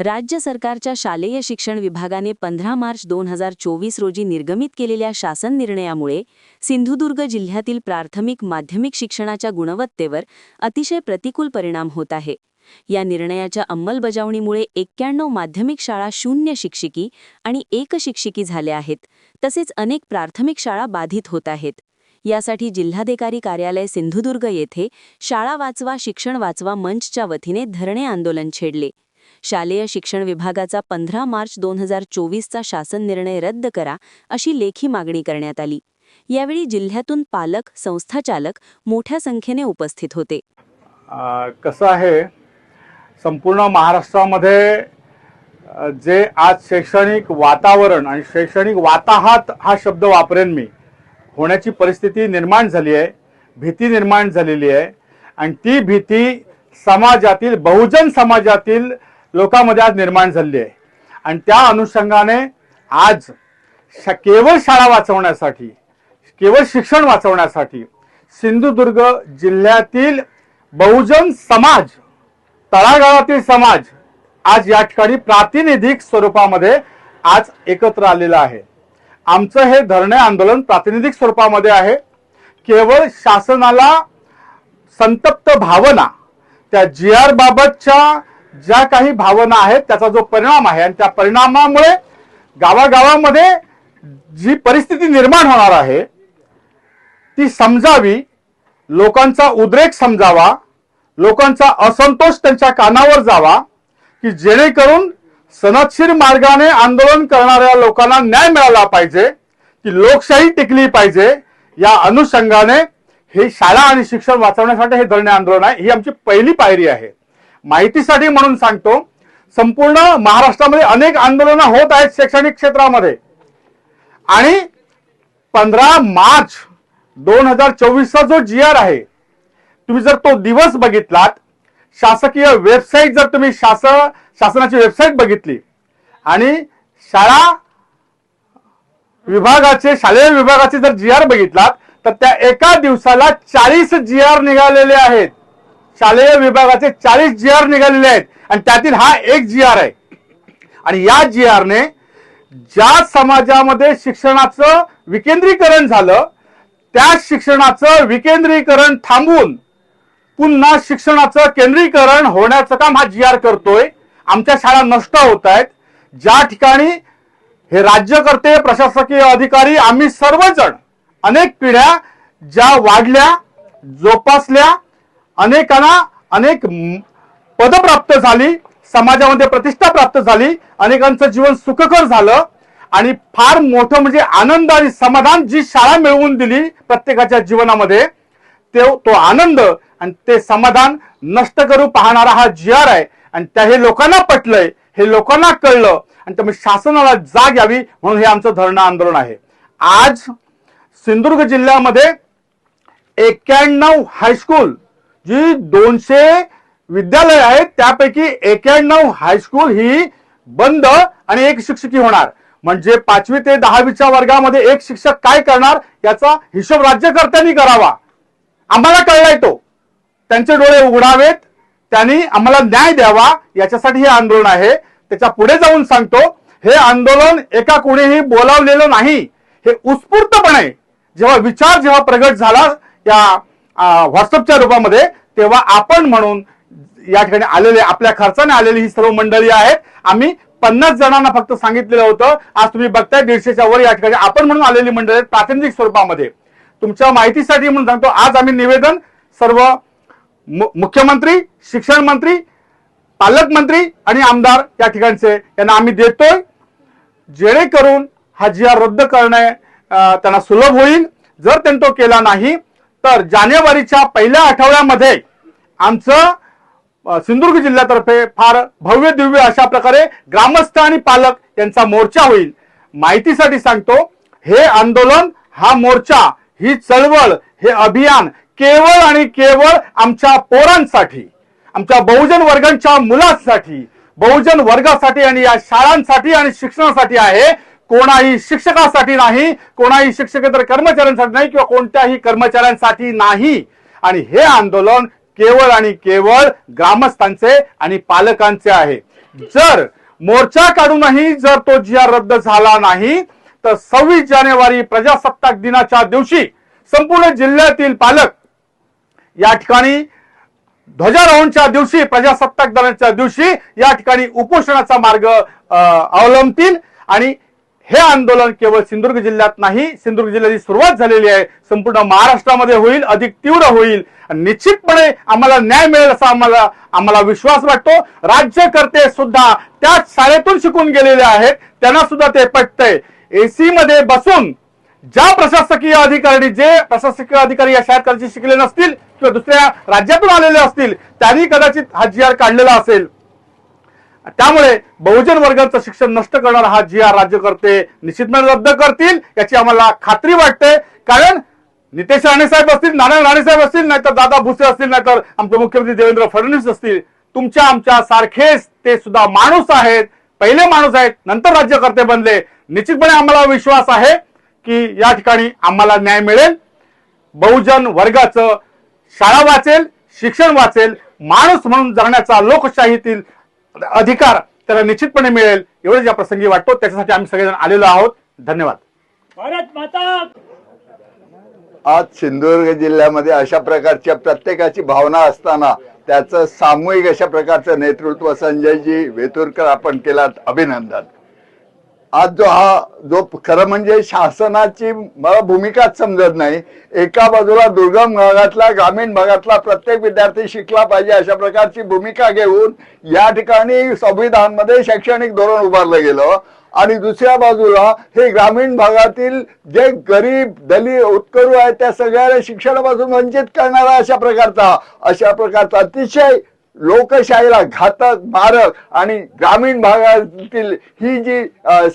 राज्य सरकारच्या शालेय शिक्षण विभागाने पंधरा मार्च दोन हजार चोवीस रोजी निर्गमित केलेल्या शासन निर्णयामुळे सिंधुदुर्ग जिल्ह्यातील प्राथमिक माध्यमिक शिक्षणाच्या गुणवत्तेवर अतिशय प्रतिकूल परिणाम होत आहे. या निर्णयाच्या अंमलबजावणीमुळे एक्क्याण्णव माध्यमिक शाळा शून्य शिक्षिकी आणि एक शिक्षिकी झाल्या आहेत तसेच अनेक प्राथमिक शाळा बाधित होत आहेत. यासाठी जिल्हाधिकारी कार्यालय सिंधुदुर्ग येथे शाळा वाचवा शिक्षण वाचवा मंचच्या वतीने धरणे आंदोलन छेडले. शालेय शिक्षण विभागाचा पंधरा मार्च दोन हजार चोवीसचा शासन निर्णय रद्द करा अशी लेखी मागणी करण्यात आली. यावेळी जिल्ह्यातून पालक संस्थाचालक मोठ्या संख्येने उपस्थित होते. कसं आहे? संपूर्ण महाराष्ट्रामध्ये जे आज शैक्षणिक वातावरण आणि शैक्षणिक वाताहात हा शब्द वापरेन मी होण्याची परिस्थिती निर्माण झाली आहे भीती निर्माण झालेली आहे. आणि ती भीती समाजातील बहुजन समाजातील लोकांमध्ये आज निर्माण झालेली आहे. आणि त्या अनुषंगाने आज केवळ शाळा वाचवण्यासाठी केवळ शिक्षण वाचवण्यासाठी सिंधुदुर्ग जिल्ह्यातील बहुजन समाज तळागाळातील समाज आज या ठिकाणी प्रातिनिधिक स्वरूपामध्ये आज एकत्र आलेला आहे. आमचं हे धरणे आंदोलन प्रातिनिधिक स्वरूपामध्ये आहे. केवळ शासनाला संतप्त भावना त्या जी आर बाबतच्या ज्या काही भावना आहेत त्याचा जो परिणाम आहे आणि त्या परिणामामुळे गावागावामध्ये जी परिस्थिती निर्माण होणार आहे ती समजावी लोकांचा उद्रेक समजावा लोकांचा असंतोष त्यांच्या कानावर जावा की जेणेकरून सनदशीर मार्गाने आंदोलन करणाऱ्या लोकांना न्याय मिळाला पाहिजे की लोकशाही टिकली पाहिजे या अनुषंगाने हे शाळा आणि शिक्षण वाचवण्यासाठी हे धरणे आंदोलन आहे ही आमची पहिली पायरी आहे. माहितीसाठी म्हणून सांगतो संपूर्ण महाराष्ट्रामध्ये अनेक आंदोलनं होत आहेत शैक्षणिक क्षेत्रामध्ये. आणि पंधरा मार्च दोन हजार चोवीसचा जो जी आर आहे तुम्ही जर तो दिवस बघितलात शासकीय वेबसाईट जर तुम्ही शास शासनाची वेबसाईट बघितली आणि शाळा विभागाचे शालेय विभागाचे जर जी आर बघितलात तर त्या एका दिवसाला चाळीस जी आर निघालेले आहेत. शालेय विभागाचे चाळीस जी आर निघालेले आहेत. आणि त्यातील हा एक जी आर आहे. आणि या जी आरने ज्या समाजामध्ये शिक्षणाचं विकेंद्रीकरण झालं त्या शिक्षणाचं विकेंद्रीकरण थांबवून पुन्हा शिक्षणाचं केंद्रीकरण होण्याचं काम हा जी आर करतोय. आमच्या शाळा नष्ट होत आहेत. ज्या ठिकाणी हे राज्यकर्ते प्रशासकीय अधिकारी आम्ही सर्वजण अनेक पिढ्या ज्या वाढल्या जोपासल्या अनेकांना अनेक पद प्राप्त झाली समाजामध्ये प्रतिष्ठा प्राप्त झाली अनेकांचं जीवन सुखकर झालं आणि फार मोठं म्हणजे आनंद आणि समाधान जी शाळा मिळवून दिली प्रत्येकाच्या जीवनामध्ये ते तो आनंद आणि ते समाधान नष्ट करू पाहणारा हा जी आर आहे. आणि त्या हे लोकांना पटलंय हे लोकांना कळलं आणि त्यामुळे शासनाला जाग यावी म्हणून हे आमचं धरणं आंदोलन आहे. आज सिंधुदुर्ग जिल्ह्यामध्ये एक्क्याण्णव हायस्कूल जी दोनशे विद्यालय आहेत त्यापैकी एक्याण्णव हायस्कूल ही बंद आणि एक शिक्षकी होणार. म्हणजे पाचवी ते दहावीच्या वर्गामध्ये एक शिक्षक काय करणार याचा हिशोब राज्यकर्त्यांनी करावा. आम्हाला कळलाय तो. त्यांचे डोळे उघडावेत त्यांनी आम्हाला न्याय द्यावा याच्यासाठी हे आंदोलन आहे. त्याच्या पुढे जाऊन सांगतो हे आंदोलन एका कोणीही बोलावलेलं नाही. हे उत्स्फूर्तपणे जेव्हा विचार जेव्हा प्रगट झाला या व्हॉट्सअपच्या रूपामध्ये तेव्हा आपण म्हणून या ठिकाणी आलेले आपल्या खर्चाने आलेली ही सर्व मंडळी आहेत. आम्ही पन्नास जणांना फक्त सांगितलेलं होतं आज तुम्ही बघताय दीडशेच्या वर या ठिकाणी आपण म्हणून आलेली मंडळी आहेत प्रातिनिधिक स्वरूपामध्ये. तुमच्या माहितीसाठी म्हणून सांगतो आज आम्ही निवेदन सर्व मु- मुख्यमंत्री शिक्षण मंत्री पालकमंत्री आणि आमदार या ठिकाणचे यांना आम्ही देतोय. जेणेकरून हा जी आर रद्द करणे त्यांना सुलभ होईल. जर त्यांनी तो केला नाही तर जानेवारीच्या पहिल्या आठवड्यामध्ये आमचं सिंधुदुर्ग जिल्ह्यातर्फे फार भव्य दिव्य अशा प्रकारे ग्रामस्थ आणि पालक यांचा मोर्चा होईल. माहितीसाठी सांगतो हे आंदोलन हा मोर्चा ही चळवळ हे अभियान केवळ आणि केवळ आमच्या पोरांसाठी आमच्या बहुजन वर्गांच्या मुलांसाठी बहुजन वर्गासाठी आणि या शाळांसाठी आणि शिक्षणासाठी आहे. कोणाही शिक्षकासाठी नाही कोणाही शिक्षकेतर कर्मचाऱ्यांसाठी नाही किंवा कोणत्याही कर्मचाऱ्यांसाठी नाही. आणि हे आंदोलन केवळ आणि केवळ ग्रामस्थांचे आणि पालकांचे आहे. जर मोर्चा काढूनही जर तो जिया रद्द झाला नाही तर सव्वीस जानेवारी प्रजासत्ताक दिनाच्या दिवशी संपूर्ण जिल्ह्यातील पालक या ठिकाणी ध्वजारोहणच्या दिवशी प्रजासत्ताक दिनाच्या दिवशी या ठिकाणी उपोषणाचा मार्ग अवलंबतील आणि हे आंदोलन केवळ सिंधुदुर्ग जिल्ह्यात नाही सिंधुदुर्ग जिल्ह्याची सुरुवात झालेली आहे. संपूर्ण महाराष्ट्रामध्ये होईल अधिक तीव्र होईल. निश्चितपणे आम्हाला न्याय मिळेल असा आम्हाला आम्हाला विश्वास वाटतो. राज्यकर्ते सुद्धा त्याच शाळेतून शिकून गेलेले आहेत. त्यांना सुद्धा ते पटतंय. एसी मध्ये बसून ज्या प्रशासकीय अधिकारी जे प्रशासकीय अधिकारी या शाळेत कदाचित शिकले नसतील किंवा दुसऱ्या राज्यातून आलेले असतील त्यांनी कदाचित हा जी आर काढलेला असेल. त्यामुळे बहुजन वर्गाचं शिक्षण नष्ट करणारा हा जी आर राज्यकर्ते निश्चितपणे रद्द करतील याची आम्हाला खात्री वाटते. कारण नितेश राणे साहेब असतील नारायण राणे साहेब असतील नाहीतर दादा भुसे असतील नाहीतर आमचे मुख्यमंत्री देवेंद्र फडणवीस असतील तुमच्या आमच्या सारखेच ते सुद्धा माणूस आहेत पहिले माणूस आहेत नंतर राज्यकर्ते बनले. निश्चितपणे आम्हाला विश्वास आहे की या ठिकाणी आम्हाला न्याय मिळेल. बहुजन वर्गाचं शाळा वाचेल शिक्षण वाचेल माणूस म्हणून जगण्याचा लोकशाहीतील अधिकार त्याला निश्चितपणे मिळेल एवढंच या प्रसंगी वाटतो त्याच्यासाठी आम्ही सगळेजण आलेलो आहोत. धन्यवाद. भारत माता! आज सिंधुदुर्ग जिल्ह्यामध्ये अशा प्रकारच्या प्रत्येकाची भावना असताना त्याचं सामूहिक अशा प्रकारचं नेतृत्व संजयजी वेतुरकर आपण केलात. अभिनंदन. आज जो हा जो खरं म्हणजे शासनाची मला भूमिकाच समजत नाही एका बाजूला दुर्गम भागातला ग्रामीण भागातला प्रत्येक विद्यार्थी शिकला पाहिजे अशा प्रकारची भूमिका घेऊन या ठिकाणी संविधानमध्ये शैक्षणिक धोरण उभारलं गेलं. आणि दुसऱ्या बाजूला हे ग्रामीण भागातील जे गरीब दलित उत्करू आहेत त्या सगळ्या शिक्षणापासून वंचित करणारा अशा प्रकारचा अशा प्रकारचा अतिशय लोकशाहीला घातक मारक आणि ग्रामीण भागातील ही जी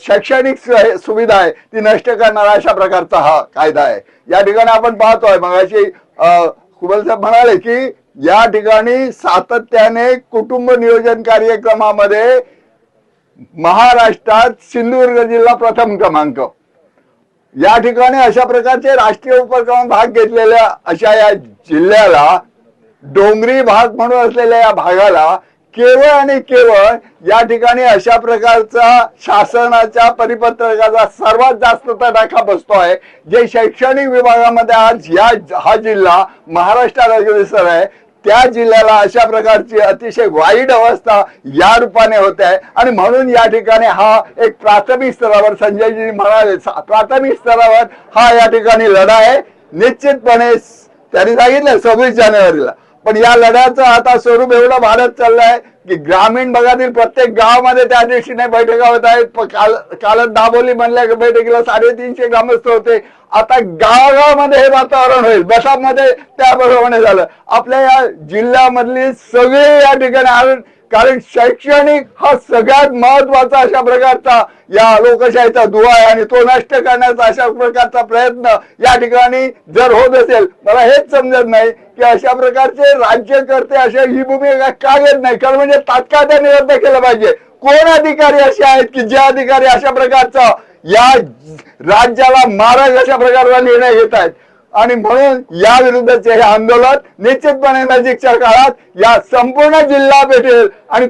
शैक्षणिक सुविधा आहे ती नष्ट करणारा अशा प्रकारचा हा कायदा आहे. या ठिकाणी आपण पाहतोय मगाशी कुबल साहेब म्हणाले की या ठिकाणी सातत्याने कुटुंब नियोजन कार्यक्रमामध्ये महाराष्ट्रात सिंधुदुर्ग जिल्हा प्रथम क्रमांक. या ठिकाणी अशा प्रकारचे राष्ट्रीय उपक्रम भाग घेतलेल्या अशा या जिल्ह्याला डोंगरी भाग म्हणून असलेल्या या भागाला केवळ आणि केवळ या ठिकाणी अशा प्रकारचा शासनाच्या परिपत्रकाचा सर्वात जास्त तडाखा बसतो आहे जे शैक्षणिक विभागामध्ये आज या हा जिल्हा महाराष्ट्रात राज्यात आहे. त्या जिल्ह्याला अशा प्रकारची अतिशय वाईट अवस्था या रूपाने होते आहे. आणि म्हणून या ठिकाणी हा एक प्राथमिक स्तरावर संजयजी म्हणाले प्राथमिक स्तरावर हा या ठिकाणी लढा आहे. निश्चितपणे त्यांनी सांगितलं सव्वीस जानेवारीला. पण या लढ्याचं आता स्वरूप एवढं वाढत चाललंय की ग्रामीण भागातील प्रत्येक गावामध्ये त्या दिवशीने बैठका होत आहेत. काल कालच दाबोली म्हणल्या बैठकीला साडेतीनशे ग्रामस्थ होते. आता गावागावामध्ये हे वातावरण होईल. बसामध्ये त्याप्रमाणे झालं. आपल्या या जिल्ह्यामधली सगळे या ठिकाणी कारण शैक्षणिक हा सगळ्यात महत्त्वाचा अशा प्रकारचा या लोकशाहीचा दुवा आहे आणि तो नष्ट करण्याचा अशा प्रकारचा प्रयत्न या ठिकाणी जर होत असेल मला हेच समजत नाही की अशा प्रकारचे राज्यकर्ते अशा ही भूमिका का घेत नाही? कारण म्हणजे तात्काळ त्या रद्द केलं पाहिजे. कोण अधिकारी असे आहेत की जे अधिकारी अशा प्रकारचा या राज्याला मारक अशा प्रकारचा निर्णय घेत आहेत? आणि म्हणून या विरुद्धचे हे आंदोलन निश्चितपणे नजीकच्या काळात या संपूर्ण जिल्हा भेटेल आणि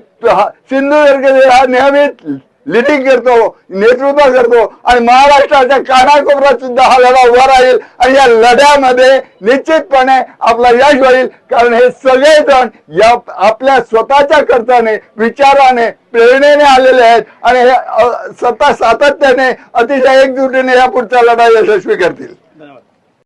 सिंधुदुर्ग जिल्हा नेहमीच लिडिंग करतो नेतृत्व करतो आणि महाराष्ट्राच्या कानाकोपऱ्यात सुद्धा हा लढा उभा राहील. आणि या लढ्यामध्ये निश्चितपणे आपला यश होईल. कारण हे सगळेजण या आपल्या स्वतःच्या खर्चाने विचाराने प्रेरणेने आलेले आहेत. आणि हे स्वतः सातत्याने अतिशय एकजुटीने या पुढचा लढा यशस्वी करतील.